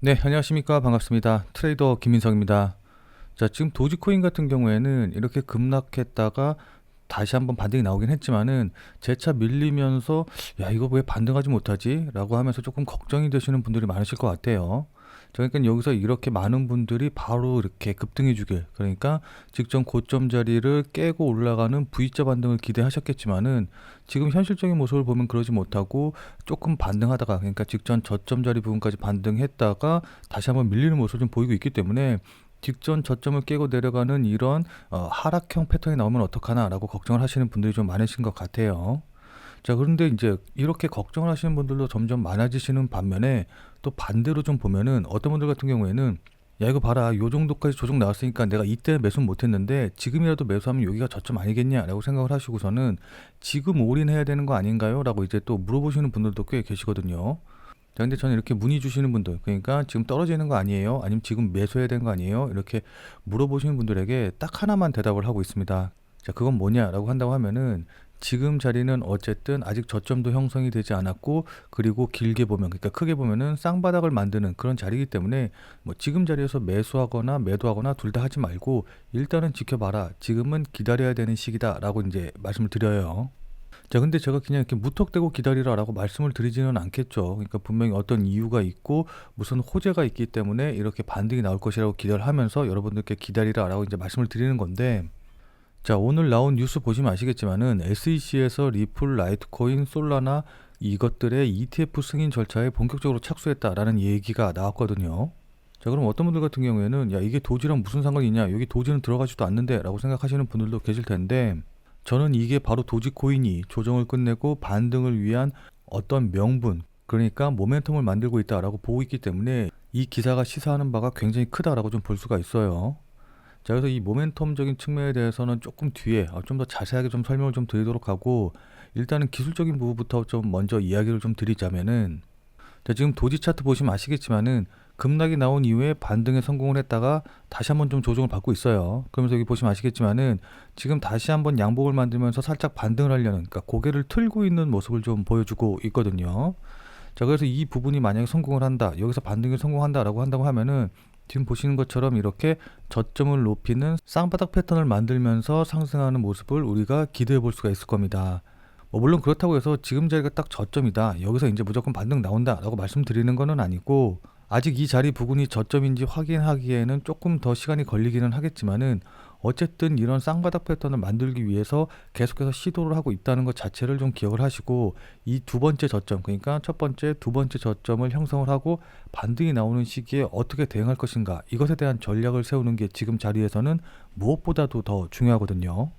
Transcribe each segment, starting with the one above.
네, 안녕하십니까. 반갑습니다. 트레이더 김인성입니다. 자, 지금 도지코인 같은 경우에는 이렇게 급락했다가 다시 한번 반등이 나오긴 했지만은 재차 밀리면서 야, 이거 왜 반등하지 못하지? 라고 하면서 조금 걱정이 되시는 분들이 많으실 것 같아요. 자, 그러니까 여기서 이렇게 많은 분들이 바로 이렇게 급등해 주길 그러니까 직전 고점 자리를 깨고 올라가는 V자 반등을 기대하셨겠지만은 지금 현실적인 모습을 보면 그러지 못하고 조금 반등하다가 그러니까 직전 저점 자리 부분까지 반등했다가 다시 한번 밀리는 모습을 좀 보이고 있기 때문에 직전 저점을 깨고 내려가는 이런 어, 하락형 패턴이 나오면 어떡하나라고 걱정을 하시는 분들이 좀 많으신 것 같아요. 자, 그런데 이제 이렇게 걱정을 하시는 분들도 점점 많아지시는 반면에 또 반대로 좀 보면은 어떤 분들 같은 경우에는 야, 이거 봐라. 요 정도까지 조정 나왔으니까 내가 이때 매수 못 했는데 지금이라도 매수하면 여기가 저점 아니겠냐라고 생각을 하시고서는 지금 올인해야 되는 거 아닌가요? 라고 이제 또 물어보시는 분들도 꽤 계시거든요. 자, 근데 저는 이렇게 문의 주시는 분들, 그러니까 지금 떨어지는 거 아니에요? 아니면 지금 매수해야 되는 거 아니에요? 이렇게 물어보시는 분들에게 딱 하나만 대답을 하고 있습니다. 자, 그건 뭐냐라고 한다고 하면은 지금 자리는 어쨌든 아직 저점도 형성이 되지 않았고 그리고 길게 보면 그러니까 크게 보면은 쌍바닥을 만드는 그런 자리이기 때문에 뭐 지금 자리에서 매수하거나 매도하거나 둘 다 하지 말고 일단은 지켜봐라. 지금은 기다려야 되는 시기다라고 이제 말씀을 드려요. 자, 근데 제가 그냥 이렇게 무턱대고 기다리라라고 말씀을 드리지는 않겠죠. 그러니까 분명히 어떤 이유가 있고 무슨 호재가 있기 때문에 이렇게 반등이 나올 것이라고 기대를 하면서 여러분들께 기다리라라고 이제 말씀을 드리는 건데 자, 오늘 나온 뉴스 보시면 아시겠지만은 SEC에서 리플, 라이트코인, 솔라나 이것들의 ETF 승인 절차에 본격적으로 착수했다라는 얘기가 나왔거든요. 자, 그럼 어떤 분들 같은 경우에는 야, 이게 도지랑 무슨 상관이 있냐? 여기 도지는 들어가지도 않는데 라고 생각하시는 분들도 계실 텐데 저는 이게 바로 도지코인이 조정을 끝내고 반등을 위한 어떤 명분, 그러니까 모멘텀을 만들고 있다라고 보고 있기 때문에 이 기사가 시사하는 바가 굉장히 크다라고 좀 볼 수가 있어요. 자, 그래서 이 모멘텀적인 측면에 대해서는 조금 뒤에 어, 좀더 자세하게 좀 설명을 좀 드리도록 하고 일단은 기술적인 부분부터 좀 먼저 이야기를 좀 드리자면은 자, 지금 도지 차트 보시면 아시겠지만은 급락이 나온 이후에 반등에 성공을 했다가 다시 한번 좀 조정을 받고 있어요. 그러면서 여기 보시면 아시겠지만은 지금 다시 한번 양복을 만들면서 살짝 반등을 하려는 그러니까 고개를 틀고 있는 모습을 좀 보여주고 있거든요. 자, 그래서 이 부분이 만약에 성공을 한다. 여기서 반등이 성공한다라고 한다고 하면은 지금 보시는 것처럼 이렇게 저점을 높이는 쌍바닥 패턴을 만들면서 상승하는 모습을 우리가 기대해 볼 수가 있을 겁니다. 뭐 물론 그렇다고 해서 지금 자리가 딱 저점이다. 여기서 이제 무조건 반등 나온다라고 말씀드리는 것은 아니고 아직 이 자리 부근이 저점인지 확인하기에는 조금 더 시간이 걸리기는 하겠지만은 어쨌든 이런 쌍바닥 패턴을 만들기 위해서 계속해서 시도를 하고 있다는 것 자체를 좀 기억을 하시고 이 두 번째 저점 그러니까 첫 번째 두 번째 저점을 형성을 하고 반등이 나오는 시기에 어떻게 대응할 것인가 이것에 대한 전략을 세우는 게 지금 자리에서는 무엇보다도 더 중요하거든요.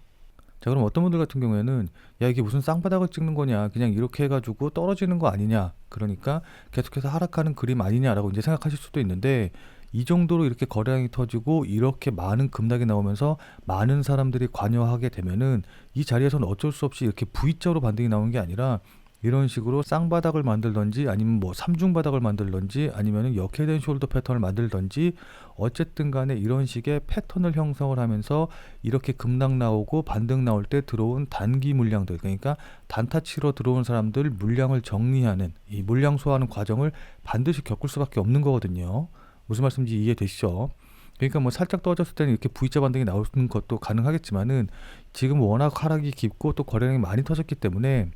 자 그럼 어떤 분들 같은 경우에는 야 이게 무슨 쌍바닥을 찍는 거냐 그냥 이렇게 해가지고 떨어지는 거 아니냐 그러니까 계속해서 하락하는 그림 아니냐라고 이제 생각하실 수도 있는데 이 정도로 이렇게 거래량이 터지고 이렇게 많은 급락이 나오면서 많은 사람들이 관여하게 되면은 이 자리에서는 어쩔 수 없이 이렇게 V자로 반등이 나오는 게 아니라 이런 식으로 쌍바닥을 만들던지 아니면 뭐 삼중바닥을 만들던지 아니면은 역헤드앤 숄더 패턴을 만들던지 어쨌든 간에 이런 식의 패턴을 형성을 하면서 이렇게 급락 나오고 반등 나올 때 들어온 단기 물량들 그러니까 단타 치러 들어온 사람들 물량을 정리하는 이 물량 소화하는 과정을 반드시 겪을 수밖에 없는 거거든요. 무슨 말씀인지 이해되시죠? 그러니까 뭐 살짝 떨어졌을 때는 이렇게 V자 반등이 나오는 것도 가능하겠지만은 지금 워낙 하락이 깊고 또 거래량이 많이 터졌기 때문에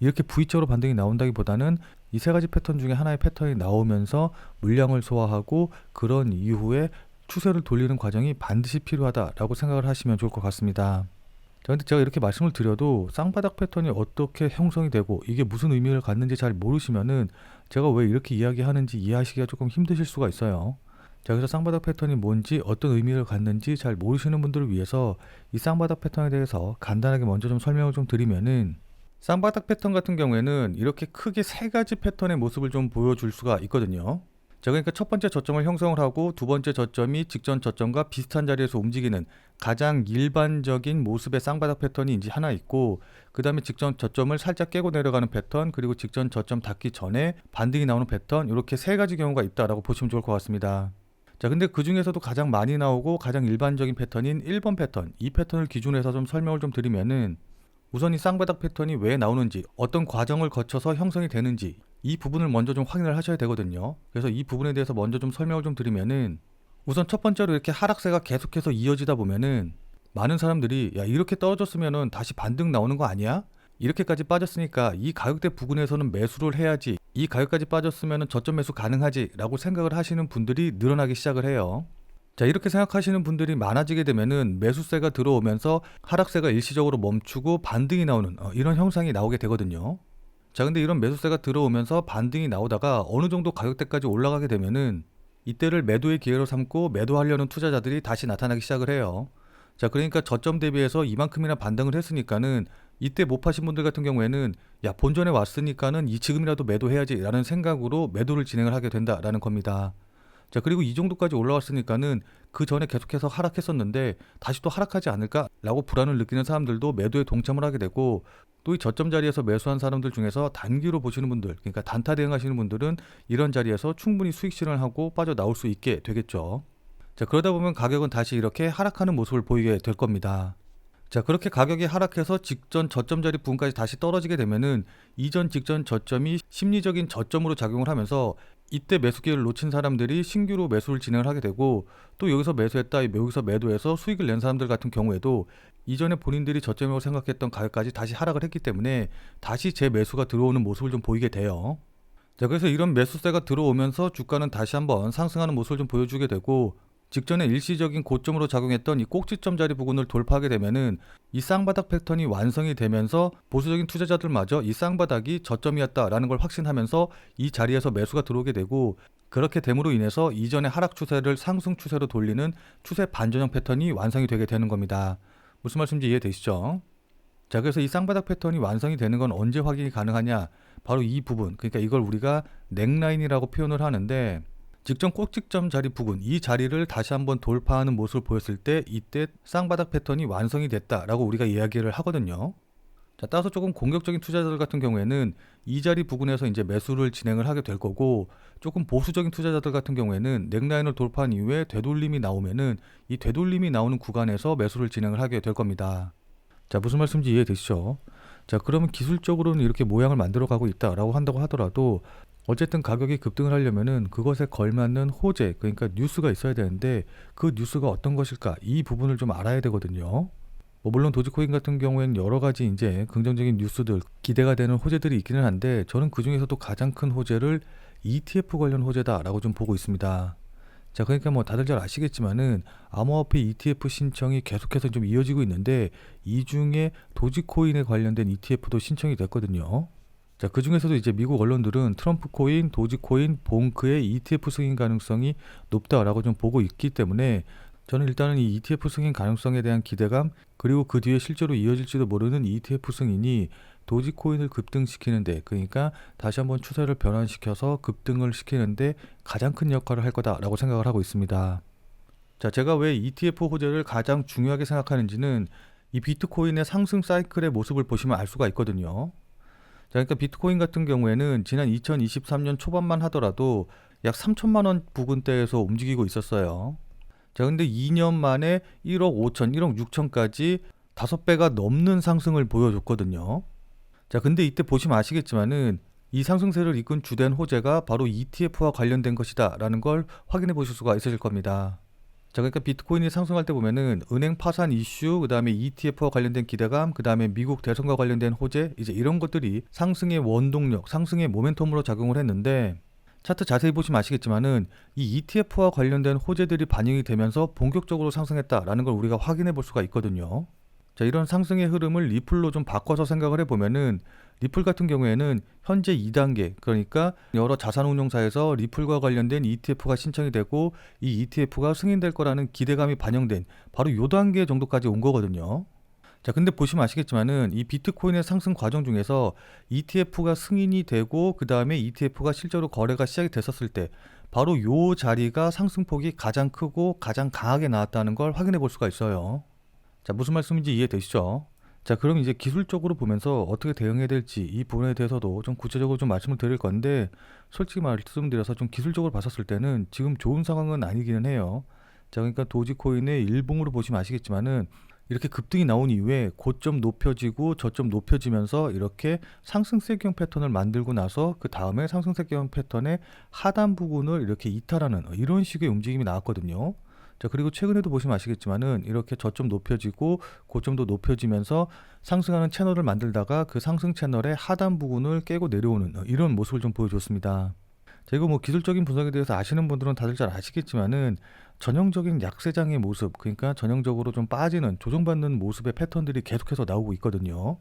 이렇게 V자로 반등이 나온다기보다는 이 세 가지 패턴 중에 하나의 패턴이 나오면서 물량을 소화하고 그런 이후에 추세를 돌리는 과정이 반드시 필요하다라고 생각을 하시면 좋을 것 같습니다. 자, 근데 제가 이렇게 말씀을 드려도 쌍바닥 패턴이 어떻게 형성이 되고 이게 무슨 의미를 갖는지 잘 모르시면은 제가 왜 이렇게 이야기하는지 이해하시기가 조금 힘드실 수가 있어요. 자, 그래서 쌍바닥 패턴이 뭔지 어떤 의미를 갖는지 잘 모르시는 분들을 위해서 이 쌍바닥 패턴에 대해서 간단하게 먼저 좀 설명을 좀 드리면은 쌍바닥 패턴 같은 경우에는 이렇게 크게 세 가지 패턴의 모습을 좀 보여줄 수가 있거든요. 자, 그러니까 첫 번째 저점을 형성을 하고 두 번째 저점이 직전 저점과 비슷한 자리에서 움직이는 가장 일반적인 모습의 쌍바닥 패턴이 이제 하나 있고 그 다음에 직전 저점을 살짝 깨고 내려가는 패턴 그리고 직전 저점 닿기 전에 반등이 나오는 패턴 이렇게 세 가지 경우가 있다라고 보시면 좋을 것 같습니다. 자, 근데 그 중에서도 가장 많이 나오고 가장 일반적인 패턴인 1번 패턴, 이 패턴을 기준으로 해서 좀 설명을 좀 드리면은 우선 이 쌍바닥 패턴이 왜 나오는지, 어떤 과정을 거쳐서 형성이 되는지, 이 부분을 먼저 좀 확인을 하셔야 되거든요. 그래서 이 부분에 대해서 먼저 좀 설명을 좀 드리면은 우선 첫 번째로 이렇게 하락세가 계속해서 이어지다 보면은 많은 사람들이 야 이렇게 떨어졌으면은 다시 반등 나오는 거 아니야? 이렇게까지 빠졌으니까 이 가격대 부근에서는 매수를 해야지 이 가격까지 빠졌으면은 저점 매수 가능하지라고 생각을 하시는 분들이 늘어나기 시작을 해요. 자 이렇게 생각하시는 분들이 많아지게 되면은 매수세가 들어오면서 하락세가 일시적으로 멈추고 반등이 나오는 어, 이런 형상이 나오게 되거든요. 자 근데 이런 매수세가 들어오면서 반등이 나오다가 어느 정도 가격대까지 올라가게 되면은 이때를 매도의 기회로 삼고 매도하려는 투자자들이 다시 나타나기 시작을 해요. 자 그러니까 저점 대비해서 이만큼이나 반등을 했으니까는 이때 못 파신 분들 같은 경우에는 야 본전에 왔으니까는 이 지금이라도 매도해야지라는 생각으로 매도를 진행을 하게 된다라는 겁니다. 자 그리고 이 정도까지 올라왔으니까는 그 전에 계속해서 하락했었는데 다시 또 하락하지 않을까라고 불안을 느끼는 사람들도 매도에 동참을 하게 되고 또 이 저점 자리에서 매수한 사람들 중에서 단기로 보시는 분들 그러니까 단타 대응하시는 분들은 이런 자리에서 충분히 수익 실현을 하고 빠져 나올 수 있게 되겠죠. 자 그러다 보면 가격은 다시 이렇게 하락하는 모습을 보이게 될 겁니다. 자 그렇게 가격이 하락해서 직전 저점 자리 부분까지 다시 떨어지게 되면은 이전 직전 저점이 심리적인 저점으로 작용을 하면서 이때 매수 기회를 놓친 사람들이 신규로 매수를 진행을 하게 되고 또 여기서 매수했다 여기서 매도해서 수익을 낸 사람들 같은 경우에도 이전에 본인들이 저점이라고 생각했던 가격까지 다시 하락을 했기 때문에 다시 재매수가 들어오는 모습을 좀 보이게 돼요. 자 그래서 이런 매수세가 들어오면서 주가는 다시 한번 상승하는 모습을 좀 보여주게 되고 직전에 일시적인 고점으로 작용했던 이 꼭지점 자리 부근을 돌파하게 되면은 이 쌍바닥 패턴이 완성이 되면서 보수적인 투자자들마저 이 쌍바닥이 저점이었다라는 걸 확신하면서 이 자리에서 매수가 들어오게 되고 그렇게 됨으로 인해서 이전의 하락 추세를 상승 추세로 돌리는 추세 반전형 패턴이 완성이 되게 되는 겁니다. 무슨 말씀인지 이해되시죠? 자, 그래서 이 쌍바닥 패턴이 완성이 되는 건 언제 확인이 가능하냐? 바로 이 부분. 그러니까 이걸 우리가 넥라인이라고 표현을 하는데 직전 꼭지점 자리 부근 이 자리를 다시 한번 돌파하는 모습을 보였을 때 이때 쌍바닥 패턴이 완성이 됐다라고 우리가 이야기를 하거든요. 자, 따라서 조금 공격적인 투자자들 같은 경우에는 이 자리 부근에서 이제 매수를 진행을 하게 될 거고 조금 보수적인 투자자들 같은 경우에는 넥라인을 돌파한 이후에 되돌림이 나오면은 이 되돌림이 나오는 구간에서 매수를 진행을 하게 될 겁니다. 자, 무슨 말씀인지 이해되시죠? 자, 그러면 기술적으로는 이렇게 모양을 만들어 가고 있다라고 한다고 하더라도 어쨌든 가격이 급등을 하려면은 그것에 걸맞는 호재, 그러니까 뉴스가 있어야 되는데 그 뉴스가 어떤 것일까? 이 부분을 좀 알아야 되거든요. 뭐 물론 도지코인 같은 경우에는 여러 가지 이제 긍정적인 뉴스들, 기대가 되는 호재들이 있기는 한데 저는 그 중에서도 가장 큰 호재를 ETF 관련 호재다라고 좀 보고 있습니다. 자, 그러니까 뭐 다들 잘 아시겠지만은 암호화폐 ETF 신청이 계속해서 좀 이어지고 있는데 이 중에 도지코인에 관련된 ETF도 신청이 됐거든요. 자, 그 중에서도 이제 미국 언론들은 트럼프 코인, 도지 코인, 봉크의 ETF 승인 가능성이 높다라고 좀 보고 있기 때문에 저는 일단은 이 ETF 승인 가능성에 대한 기대감 그리고 그 뒤에 실제로 이어질지도 모르는 ETF 승인이 도지 코인을 급등시키는데 그러니까 다시 한번 추세를 변환시켜서 급등을 시키는데 가장 큰 역할을 할 거다라고 생각을 하고 있습니다. 자, 제가 왜 ETF 호재를 가장 중요하게 생각하는지는 이 비트코인의 상승 사이클의 모습을 보시면 알 수가 있거든요. 자, 그러니까 비트코인 같은 경우에는 지난 2023년 초반만 하더라도 약 3천만 원 부근대에서 움직이고 있었어요. 자, 근데 2년 만에 1억 5천, 1억 6천까지 5배가 넘는 상승을 보여줬거든요. 자, 근데 이때 보시면 아시겠지만은 이 상승세를 이끈 주된 호재가 바로 ETF와 관련된 것이다라는 걸 확인해 보실 수가 있으실 겁니다. 자, 그러니까 비트코인이 상승할 때 보면은 은행 파산 이슈, 그 다음에 ETF와 관련된 기대감, 그 다음에 미국 대선과 관련된 호재, 이제 이런 것들이 상승의 원동력, 상승의 모멘텀으로 작용을 했는데 차트 자세히 보시면 아시겠지만은 이 ETF와 관련된 호재들이 반영이 되면서 본격적으로 상승했다라는 걸 우리가 확인해 볼 수가 있거든요. 자, 이런 상승의 흐름을 리플로 좀 바꿔서 생각을 해보면은 리플 같은 경우에는 현재 2단계 그러니까 여러 자산운용사에서 리플과 관련된 ETF가 신청이 되고 이 ETF가 승인될 거라는 기대감이 반영된 바로 요 단계 정도까지 온 거거든요. 자, 근데 보시면 아시겠지만은 이 비트코인의 상승 과정 중에서 ETF가 승인이 되고 그 다음에 ETF가 실제로 거래가 시작이 됐었을 때 바로 요 자리가 상승폭이 가장 크고 가장 강하게 나왔다는 걸 확인해 볼 수가 있어요. 자, 무슨 말씀인지 이해되시죠? 자, 그럼 이제 기술적으로 보면서 어떻게 대응해야 될지 이 부분에 대해서도 좀 구체적으로 좀 말씀을 드릴 건데 솔직히 말씀드려서 좀 기술적으로 봤었을 때는 지금 좋은 상황은 아니기는 해요. 자, 그러니까 도지코인의 일봉으로 보시면 아시겠지만은 이렇게 급등이 나온 이후에 고점 높여지고 저점 높여지면서 이렇게 상승세경 패턴을 만들고 나서 그 다음에 상승세경 패턴의 하단 부분을 이렇게 이탈하는 이런 식의 움직임이 나왔거든요. 자, 그리고 최근에도 보시면 아시겠지만은 이렇게 저점 높여지고 고점도 높여지면서 상승하는 채널을 만들다가 그 상승 채널의 하단 부분을 깨고 내려오는 이런 모습을 좀 보여줬습니다. 자, 이거 뭐 기술적인 분석에 대해서 아시는 분들은 다들 잘 아시겠지만은 전형적인 약세장의 모습, 그러니까 전형적으로 좀 빠지는 조정받는 모습의 패턴들이 계속해서 나오고 있거든요.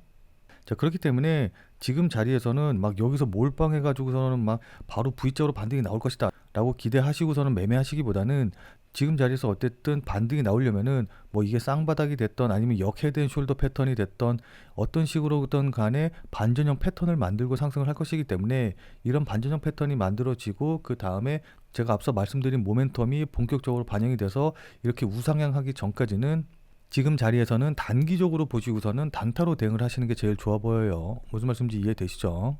자, 그렇기 때문에 지금 자리에서는 막 여기서 몰빵해가지고서는 막 바로 V자로 반등이 나올 것이다 라고 기대하시고서는 매매하시기보다는 지금 자리에서 어쨌든 반등이 나오려면은 뭐 이게 쌍바닥이 됐던 아니면 역헤드앤 숄더 패턴이 됐던 어떤 식으로든 간에 반전형 패턴을 만들고 상승을 할 것이기 때문에 이런 반전형 패턴이 만들어지고 그 다음에 제가 앞서 말씀드린 모멘텀이 본격적으로 반영이 돼서 이렇게 우상향하기 전까지는 지금 자리에서는 단기적으로 보시고서는 단타로 대응을 하시는 게 제일 좋아 보여요. 무슨 말씀인지 이해되시죠?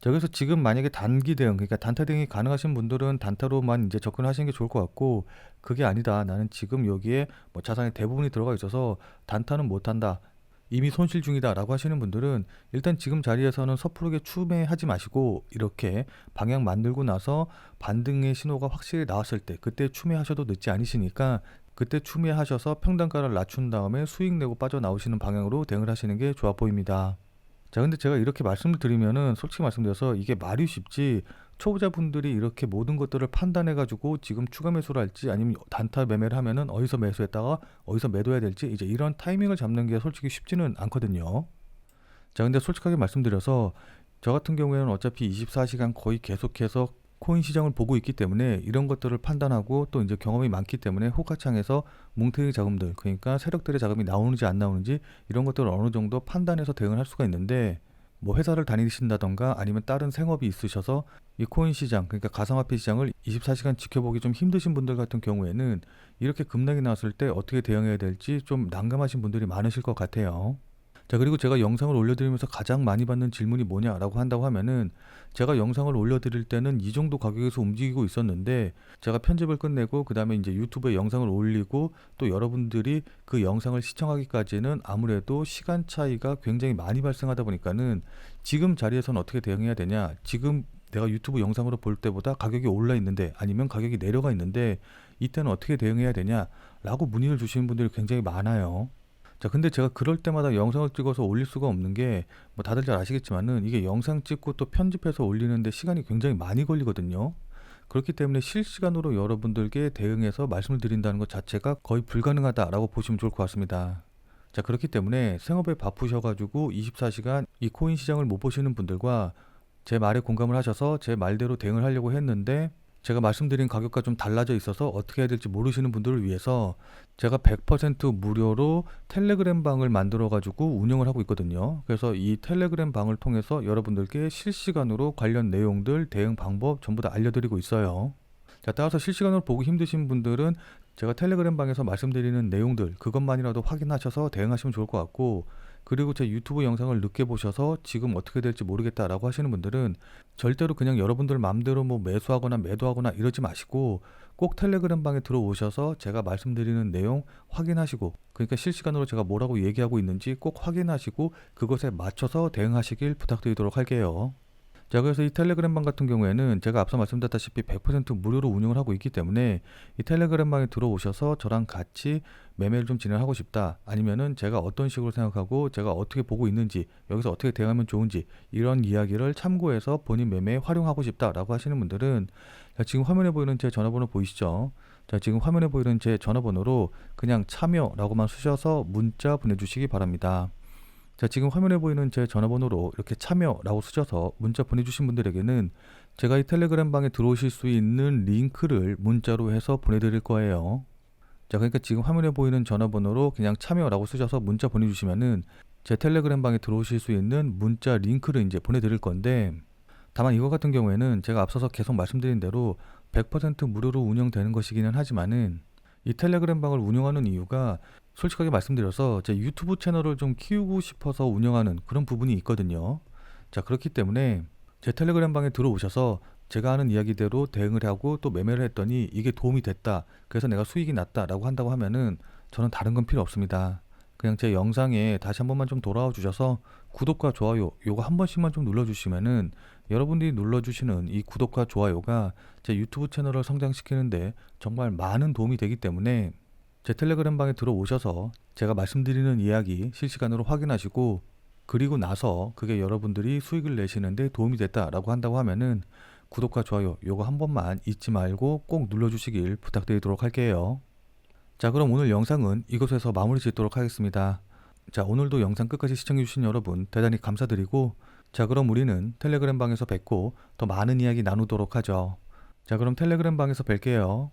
자, 그래서 지금 만약에 단기 대응, 그러니까 단타 대응이 가능하신 분들은 단타로만 이제 접근하시는 게 좋을 것 같고, 그게 아니다. 나는 지금 여기에 뭐 자산의 대부분이 들어가 있어서 단타는 못한다. 이미 손실 중이다라고 하시는 분들은 일단 지금 자리에서는 섣부르게 추매하지 마시고 이렇게 방향 만들고 나서 반등의 신호가 확실히 나왔을 때 그때 추매하셔도 늦지 않으시니까 그때 추매하셔서 평단가를 낮춘 다음에 수익 내고 빠져나오시는 방향으로 대응을 하시는 게 좋아 보입니다. 자, 근데 제가 이렇게 말씀을 드리면은 솔직히 말씀드려서 이게 말이 쉽지 초보자분들이 이렇게 모든 것들을 판단해 가지고 지금 추가 매수를 할지 아니면 단타 매매를 하면은 어디서 매수했다가 어디서 매도해야 될지 이제 이런 타이밍을 잡는 게 솔직히 쉽지는 않거든요. 자, 근데 솔직하게 말씀드려서 저 같은 경우에는 어차피 24시간 거의 계속해서 코인 시장을 보고 있기 때문에 이런 것들을 판단하고 또 이제 경험이 많기 때문에 호가창에서 뭉태기 자금들 그러니까 세력들의 자금이 나오는지 안 나오는지 이런 것들을 어느 정도 판단해서 대응을 할 수가 있는데 뭐 회사를 다니신다던가 아니면 다른 생업이 있으셔서 이 코인 시장 그러니까 가상화폐 시장을 24시간 지켜보기 좀 힘드신 분들 같은 경우에는 이렇게 급락이 나왔을 때 어떻게 대응해야 될지 좀 난감하신 분들이 많으실 것 같아요. 자, 그리고 제가 영상을 올려드리면서 가장 많이 받는 질문이 뭐냐라고 한다고 하면은 제가 영상을 올려드릴 때는 이 정도 가격에서 움직이고 있었는데 제가 편집을 끝내고 그 다음에 이제 유튜브에 영상을 올리고 또 여러분들이 그 영상을 시청하기까지는 아무래도 시간 차이가 굉장히 많이 발생하다 보니까는 지금 자리에서는 어떻게 대응해야 되냐 지금 내가 유튜브 영상으로 볼 때보다 가격이 올라 있는데 아니면 가격이 내려가 있는데 이때는 어떻게 대응해야 되냐라고 문의를 주시는 분들이 굉장히 많아요. 자, 근데 제가 그럴 때마다 영상을 찍어서 올릴 수가 없는 게, 뭐 다들 잘 아시겠지만은 이게 영상 찍고 또 편집해서 올리는데 시간이 굉장히 많이 걸리거든요. 그렇기 때문에 실시간으로 여러분들께 대응해서 말씀을 드린다는 것 자체가 거의 불가능하다라고 보시면 좋을 것 같습니다. 자, 그렇기 때문에 생업에 바쁘셔가지고 24시간 이 코인 시장을 못 보시는 분들과 제 말에 공감을 하셔서 제 말대로 대응을 하려고 했는데 제가 말씀드린 가격과 좀 달라져 있어서 어떻게 해야 될지 모르시는 분들을 위해서 제가 100% 무료로 텔레그램 방을 만들어 가지고 운영을 하고 있거든요. 그래서 이 텔레그램 방을 통해서 여러분들께 실시간으로 관련 내용들, 대응 방법 전부 다 알려드리고 있어요. 자, 따라서 실시간으로 보기 힘드신 분들은 제가 텔레그램 방에서 말씀드리는 내용들 그것만이라도 확인하셔서 대응하시면 좋을 것 같고 그리고 제 유튜브 영상을 늦게 보셔서 지금 어떻게 될지 모르겠다라고 하시는 분들은 절대로 그냥 여러분들 마음대로 뭐 매수하거나 매도하거나 이러지 마시고 꼭 텔레그램 방에 들어오셔서 제가 말씀드리는 내용 확인하시고 그러니까 실시간으로 제가 뭐라고 얘기하고 있는지 꼭 확인하시고 그것에 맞춰서 대응하시길 부탁드리도록 할게요. 자, 그래서 이 텔레그램방 같은 경우에는 제가 앞서 말씀드렸다시피 100% 무료로 운영을 하고 있기 때문에 이 텔레그램방에 들어오셔서 저랑 같이 매매를 좀 진행하고 싶다. 아니면은 제가 어떤 식으로 생각하고 제가 어떻게 보고 있는지 여기서 어떻게 대응하면 좋은지 이런 이야기를 참고해서 본인 매매에 활용하고 싶다라고 하시는 분들은 자, 지금 화면에 보이는 제 전화번호 보이시죠? 자, 지금 화면에 보이는 제 전화번호로 그냥 참여라고만 쓰셔서 문자 보내주시기 바랍니다. 자, 지금 화면에 보이는 제 전화번호로 이렇게 참여라고 쓰셔서 문자 보내주신 분들에게는 제가 이 텔레그램 방에 들어오실 수 있는 링크를 문자로 해서 보내드릴 거예요. 자, 그러니까 지금 화면에 보이는 전화번호로 그냥 참여라고 쓰셔서 문자 보내주시면은 제 텔레그램 방에 들어오실 수 있는 문자 링크를 이제 보내드릴 건데 다만 이거 같은 경우에는 제가 앞서서 계속 말씀드린 대로 100% 무료로 운영되는 것이기는 하지만은 이 텔레그램 방을 운영하는 이유가 솔직하게 말씀드려서 제 유튜브 채널을 좀 키우고 싶어서 운영하는 그런 부분이 있거든요. 자, 그렇기 때문에 제 텔레그램 방에 들어오셔서 제가 하는 이야기대로 대응을 하고 또 매매를 했더니 이게 도움이 됐다. 그래서 내가 수익이 났다라고 한다고 하면은 저는 다른 건 필요 없습니다. 그냥 제 영상에 다시 한 번만 좀 돌아와 주셔서 구독과 좋아요 요거 한 번씩만 좀 눌러 주시면은 여러분들이 눌러 주시는 이 구독과 좋아요가 제 유튜브 채널을 성장시키는데 정말 많은 도움이 되기 때문에 제 텔레그램 방에 들어오셔서 제가 말씀드리는 이야기 실시간으로 확인하시고 그리고 나서 그게 여러분들이 수익을 내시는데 도움이 됐다라고 한다고 하면은 구독과 좋아요 요거 한 번만 잊지 말고 꼭 눌러주시길 부탁드리도록 할게요. 자 그럼 오늘 영상은 이곳에서 마무리 짓도록 하겠습니다. 자 오늘도 영상 끝까지 시청해주신 여러분 대단히 감사드리고 자 그럼 우리는 텔레그램 방에서 뵙고 더 많은 이야기 나누도록 하죠. 자 그럼 텔레그램 방에서 뵐게요.